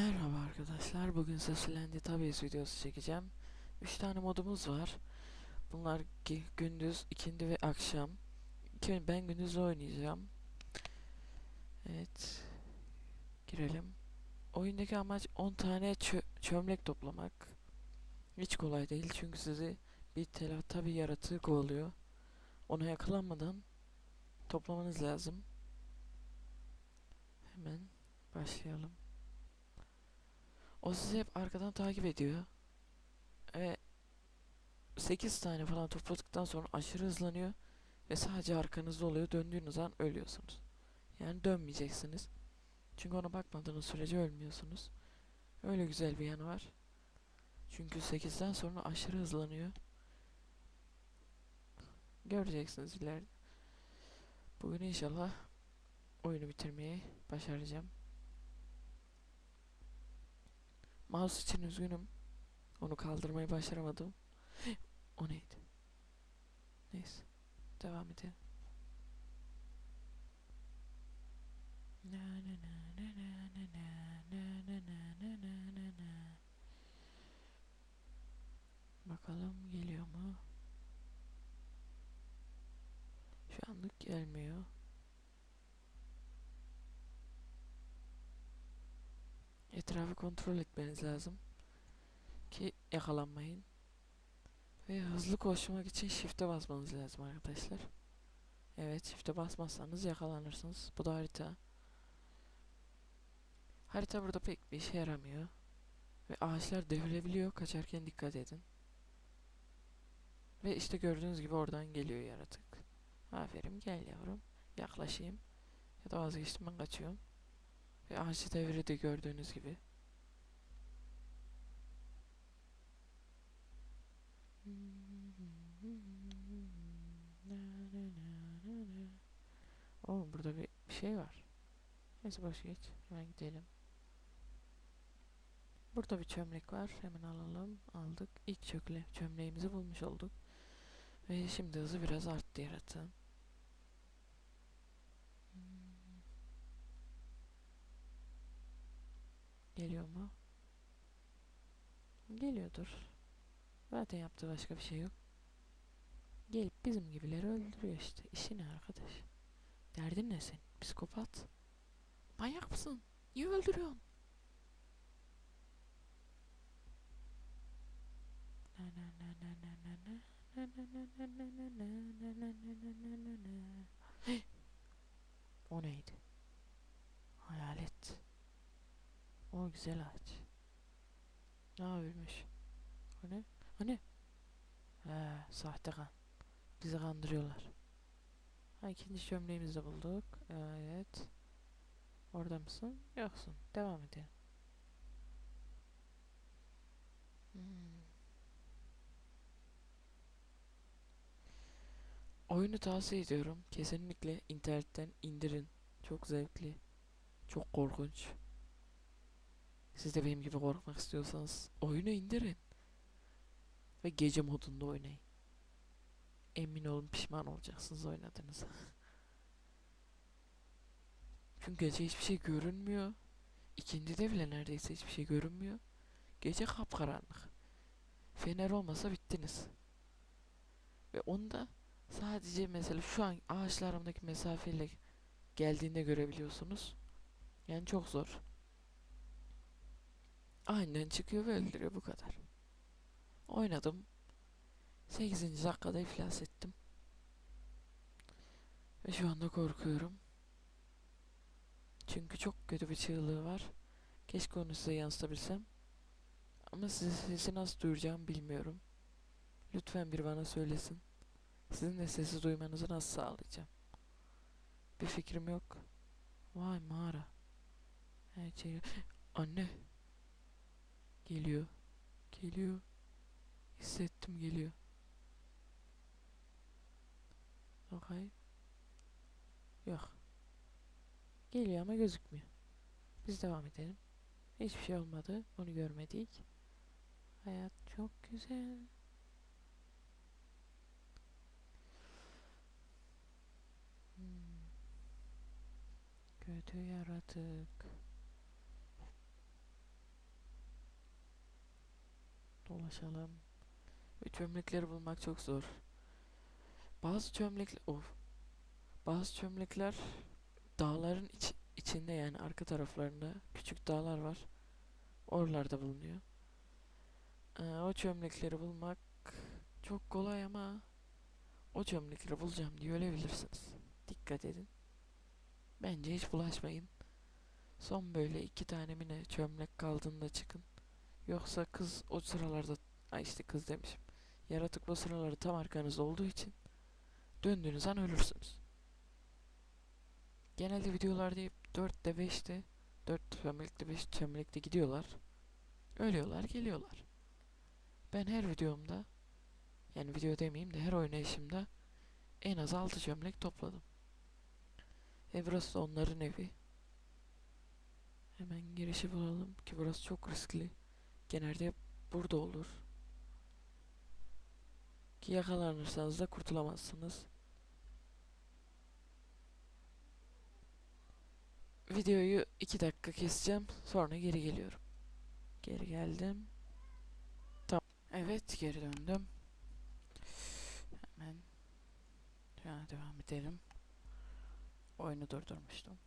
Merhaba arkadaşlar. Bugün Seslendi Tabies videosu çekeceğim. 3 tane modumuz var. Bunlar gi- gündüz, ikindi ve akşam. Ben gündüz oynayacağım. Evet. Girelim. Oyundaki amaç 10 tane çö- çömlek toplamak. Hiç kolay değil çünkü sizi bir tela tabi yaratığı kovalıyor. Ona yakalanmadan toplamanız lazım. Hemen başlayalım. O sizi hep arkadan takip ediyor. Ve 8 tane falan topladıktan sonra aşırı hızlanıyor. Ve sadece arkanızda oluyor. Döndüğünüz an ölüyorsunuz. Yani dönmeyeceksiniz. Çünkü ona bakmadığınız sürece ölmüyorsunuz. Öyle güzel bir yanı var. Çünkü 8'den sonra aşırı hızlanıyor. Göreceksiniz ileride. Bugün inşallah oyunu bitirmeyi başaracağım. Mouse için üzgünüm. Onu kaldırmayı başaramadım. o neydi? Neyse. Devam edelim. Na na na na na na na na na na na na. Bakalım geliyor mu? Şu anlık gelmiyor. Etrafı kontrol etmeniz lazım ki yakalanmayın. Ve hızlı koşmak için shift'e basmanız lazım arkadaşlar. Evet shift'e basmazsanız yakalanırsınız. Bu da harita. Harita burada pek bir işe yaramıyor. Ve ağaçlar devrilebiliyor. Kaçarken dikkat edin. Ve işte gördüğünüz gibi oradan geliyor yaratık. Aferin gel yavrum. Yaklaşayım. Ya da vazgeçtim ben kaçıyorum. Ve ağaçı devirdi gördüğünüz gibi. Oo burada bir şey var. Neyse boş geç. Hemen gidelim. Burada bir çömlek var. Hemen alalım. Aldık. İlk çökle çömleğimizi bulmuş olduk. Ve şimdi hızı biraz arttı yaratığın. Geliyor mu? Geliyordur. Zaten yaptığı başka bir şey yok. Gelip bizim gibileri öldürüyor işte. İşi ne arkadaş? Derdin ne senin? Psikopat. Manyak mısın? Niye öldürüyorsun? Na na O güzel ağaç. Ne yapıyormuş? O ne? O ne? He, sahte kan. Bizi kandırıyorlar. Ha, ikinci çömleğimizi de bulduk. Evet. Orada mısın? Yoksun. Devam edelim. Hmm. Oyunu tavsiye ediyorum. Kesinlikle internetten indirin. Çok zevkli. Çok korkunç. Siz de benim gibi korkmak istiyorsanız oyunu indirin. Ve gece modunda oynayın. Emin olun pişman olacaksınız oynadığınıza. Çünkü gece hiçbir şey görünmüyor. İkindide bile neredeyse hiçbir şey görünmüyor. Gece kapkaranlık. Fener olmasa bittiniz. Ve onda sadece mesela şu an ağaçlarımdaki mesafeyle geldiğinde görebiliyorsunuz. Yani çok zor. Aynen çıkıyor ve öldürüyor bu kadar. Oynadım. 8. dakikada iflas ettim. Ve şu anda korkuyorum. Çünkü çok kötü bir çığlığı var. Keşke onu size yansıtabilsem. Ama size sesi nasıl duyuracağımı bilmiyorum. Lütfen bir bana söylesin. Sizin de sesi duymanızı nasıl sağlayacağım? Bir fikrim yok. Vay mağara. Her şey... Anne. Geliyor. Geliyor. Hissettim geliyor. Okay. Yok. Geliyor ama gözükmüyor. Biz devam edelim. Hiçbir şey olmadı. Onu görmedik. Hayat çok güzel. Hmm. Kötü yaratık. Dolaşalım. Ve çömlekleri bulmak çok zor. Bazı çömlekler... Of. Bazı çömlekler dağların iç- içinde yani arka taraflarında küçük dağlar var. Oralarda bulunuyor. Ee, o çömlekleri bulmak çok kolay ama o çömlekleri bulacağım diye ölebilirsiniz. Dikkat edin. Bence hiç bulaşmayın. Son böyle iki tane mi ne çömlek kaldığında çıkın. Yoksa kız o sıralarda ay işte kız demişim. Yaratık o sıralarda tam arkanızda olduğu için döndüğünüz an ölürsünüz. Genelde videolarda hep 4'te 5'te 4 çömlekte 5 çömlekte gidiyorlar. Ölüyorlar geliyorlar. Ben her videomda yani video demeyeyim de her oynayışımda en az 6 çömlek topladım. E burası onların evi. Hemen girişi bulalım ki burası çok riskli. Genelde burada olur. Ki yakalanırsanız da kurtulamazsınız. Videoyu 2 dakika keseceğim. Sonra geri geliyorum. Geri geldim. Tamam. Evet geri döndüm. Hemen şuna devam edelim. Oyunu durdurmuştum.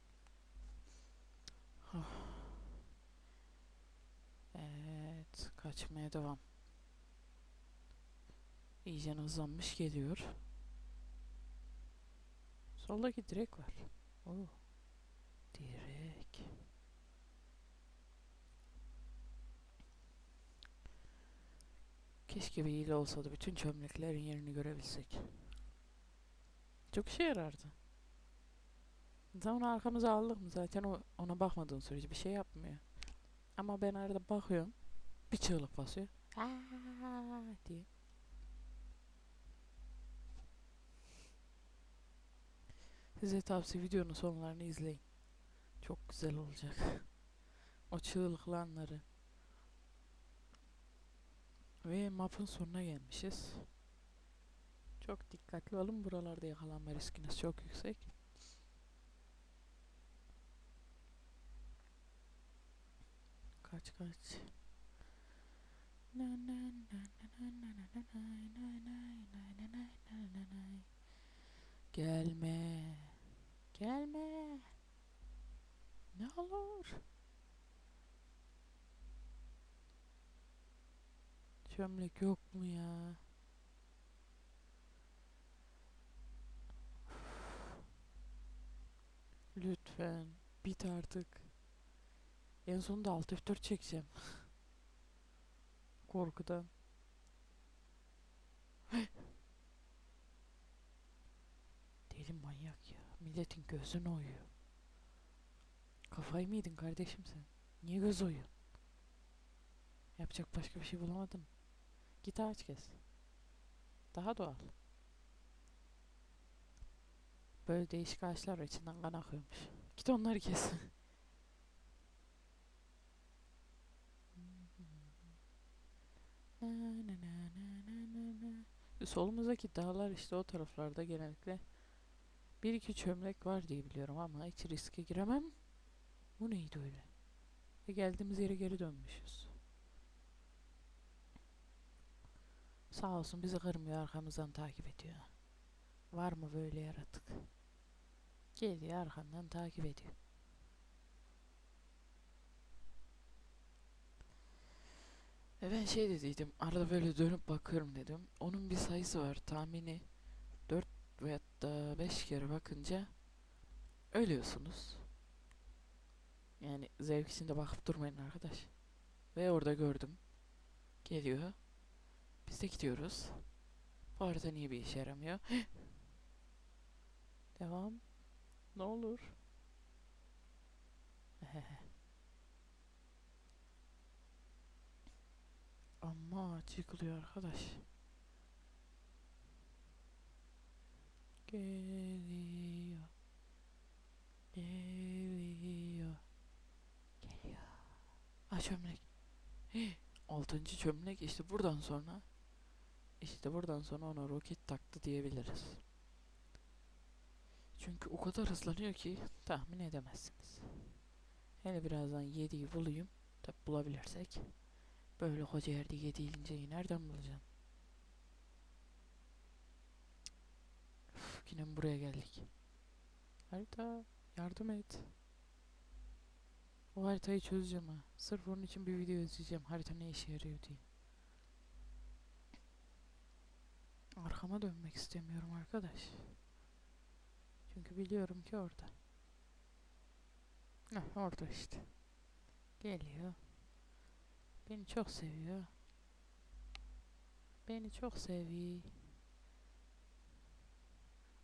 Ah. Evet, kaçmaya devam. İyice hızlanmış geliyor. Soldaki direk var. Oo. Direk. Keşke bir hile olsa bütün çömleklerin yerini görebilsek. Çok işe yarardı. Zaman arkamıza aldık mı zaten ona bakmadığın sürece bir şey yapmıyor. Ama ben arada bakıyorum. Bir çığlık basıyor. Aa diye. Size tavsiye videonun sonlarını izleyin. Çok güzel olacak. O çığlıklanları. Ve mapın sonuna gelmişiz. Çok dikkatli olun. Buralarda yakalanma riskiniz çok yüksek. Kaç kaç. Gelme. Gelme. Ne olur? Çömlek yok mu ya? Lütfen bit artık. En sonunda alt F4 çekeceğim. Korkudan. Deli manyak ya. Milletin gözünü oyuyor. Kafayı mı yedin kardeşim sen? Niye göz oyuyorsun? Yapacak başka bir şey bulamadın. Git ağaç kes. Daha doğal. Böyle değişik ağaçlar var, içinden kan akıyormuş. Git onları kes. Na, na, na, na, na, na, na. E, Solumuzdaki dağlar işte o taraflarda genellikle bir iki çömlek var diye biliyorum ama hiç riske giremem. Bu neydi öyle? Ve geldiğimiz yere geri dönmüşüz. Sağ olsun bizi kırmıyor arkamızdan takip ediyor. Var mı böyle yaratık? Geliyor arkamdan takip ediyor. Ve ben şey dediydim arada böyle dönüp bakıyorum dedim. Onun bir sayısı var tahmini 4 veya da 5 kere bakınca ölüyorsunuz. Yani zevk için de bakıp durmayın arkadaş. Ve orada gördüm. Geliyor. Biz de gidiyoruz. Bu arada niye bir işe yaramıyor? Devam. Ne olur. Ama çıkılıyor arkadaş. Geliyor. Geliyor. Geliyor. Ah çömlek. Hii, Altıncı çömlek işte buradan sonra işte buradan sonra ona roket taktı diyebiliriz. Çünkü o kadar hızlanıyor ki tahmin edemezsiniz. Hele birazdan 7'yi bulayım. Tabi bulabilirsek. Böyle koca yerde yediğinceyi nereden bulacaksın? Üf, yine buraya geldik? Harita yardım et. O haritayı çözeceğim ha. Sırf onun için bir video izleyeceğim. Harita ne işe yarıyor diye. Arkama dönmek istemiyorum arkadaş. Çünkü biliyorum ki orada. Heh, orada işte. Geliyor. Beni çok seviyor. Beni çok seviyor.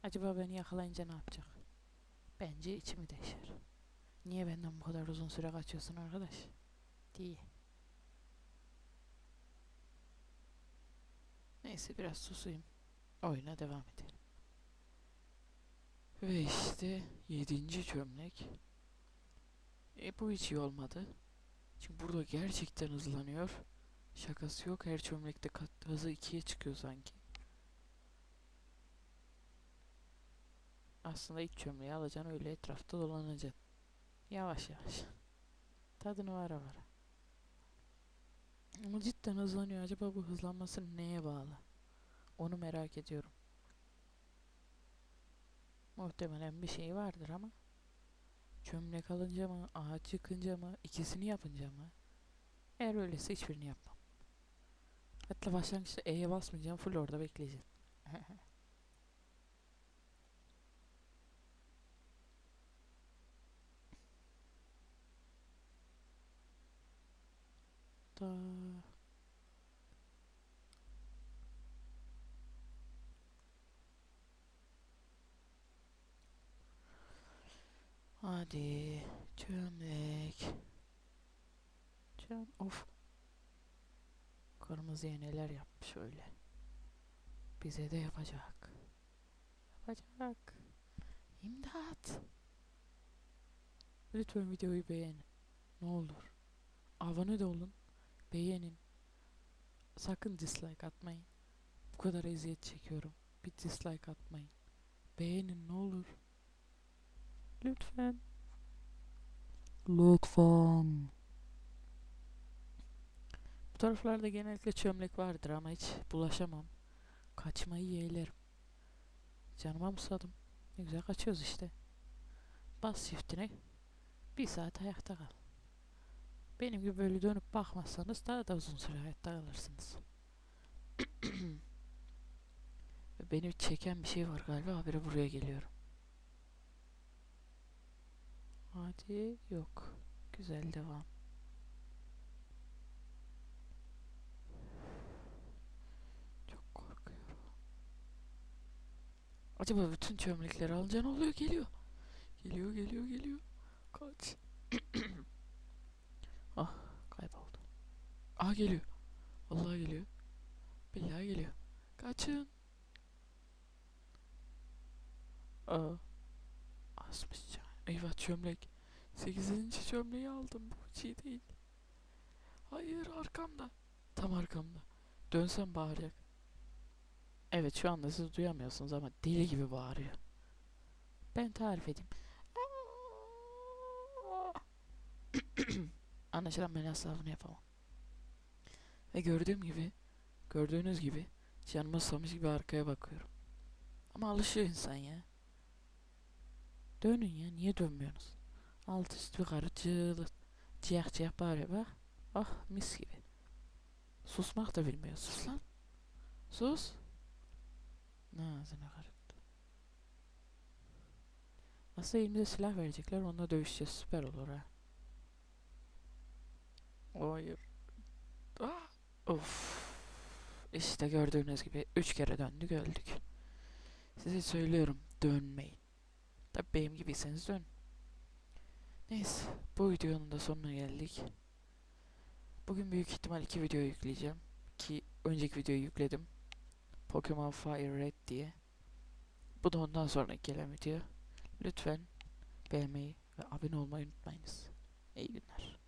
Acaba beni yakalayınca ne yapacak? Bence içimi deşer. Niye benden bu kadar uzun süre kaçıyorsun arkadaş? Diye. Neyse biraz susayım. Oyuna devam edelim. Ve işte yedinci çömlek. E bu hiç iyi olmadı. Çünkü burada gerçekten hızlanıyor. Şakası yok. Her çömlekte kat, hızı ikiye çıkıyor sanki. Aslında ilk çömleği alacaksın öyle etrafta dolanacaksın. Yavaş yavaş. Tadını vara vara. Ama cidden hızlanıyor. Acaba bu hızlanması neye bağlı? Onu merak ediyorum. Muhtemelen bir şey vardır ama çömlek alınca mı, ağaç yıkınca mı, ikisini yapınca mı? Eğer öyleyse hiçbirini yapmam. Hatta başlangıçta E'ye basmayacağım, full orada bekleyeceğim. da Hadi çömlek. Çöm of. Kırmızıya neler yapmış öyle. Bize de yapacak. Yapacak. İmdat. Lütfen videoyu beğenin. Ne olur. Abone de olun. Beğenin. Sakın dislike atmayın. Bu kadar eziyet çekiyorum. Bir dislike atmayın. Beğenin ne olur. Lütfen. Lütfen. Bu taraflarda genellikle çömlek vardır ama hiç bulaşamam. Kaçmayı yeğlerim. Canıma musadım. Ne güzel kaçıyoruz işte. Bas shift'ine. Bir saat ayakta kal. Benim gibi böyle dönüp bakmazsanız daha da uzun süre hayatta kalırsınız. Beni çeken bir şey var galiba. Habire buraya geliyorum. Hadi yok. Güzel devam. Çok korkuyorum. Acaba bütün çömlekleri alınca ne oluyor? Geliyor. Geliyor, geliyor, geliyor. Kaç. ah, kayboldu. Ah geliyor. Vallahi geliyor. Billahi geliyor. Kaçın. Aa. Asmış can. Eyvah çömlek. Sekizinci çömleği aldım. Bu iyi değil. Hayır arkamda. Tam arkamda. Dönsem bağıracak. Evet şu anda siz duyamıyorsunuz ama deli gibi bağırıyor. Ben tarif edeyim. Anlaşılan ben asla bunu yapamam. Ve gördüğüm gibi, gördüğünüz gibi canıma susamış gibi arkaya bakıyorum. Ama alışıyor insan ya. Dönün ya, niye dönmüyorsunuz? Alt üst yukarı cığlık. Ciyak ciyak bağırıyor bak. Ah mis gibi. Susmak da bilmiyor. Sus lan. Sus. Ne ağzına karıttı. Aslında elimde silah verecekler. Onunla dövüşeceğiz. Süper olur ha. Hayır. Ah. Of. İşte gördüğünüz gibi üç kere döndük öldük. Size söylüyorum dönmeyin. Tabi benim gibiyseniz dön. Neyse bu videonun da sonuna geldik. Bugün büyük ihtimal iki video yükleyeceğim. Ki önceki videoyu yükledim. Pokemon Fire Red diye. Bu da ondan sonra gelen video. Lütfen beğenmeyi ve abone olmayı unutmayınız. İyi günler.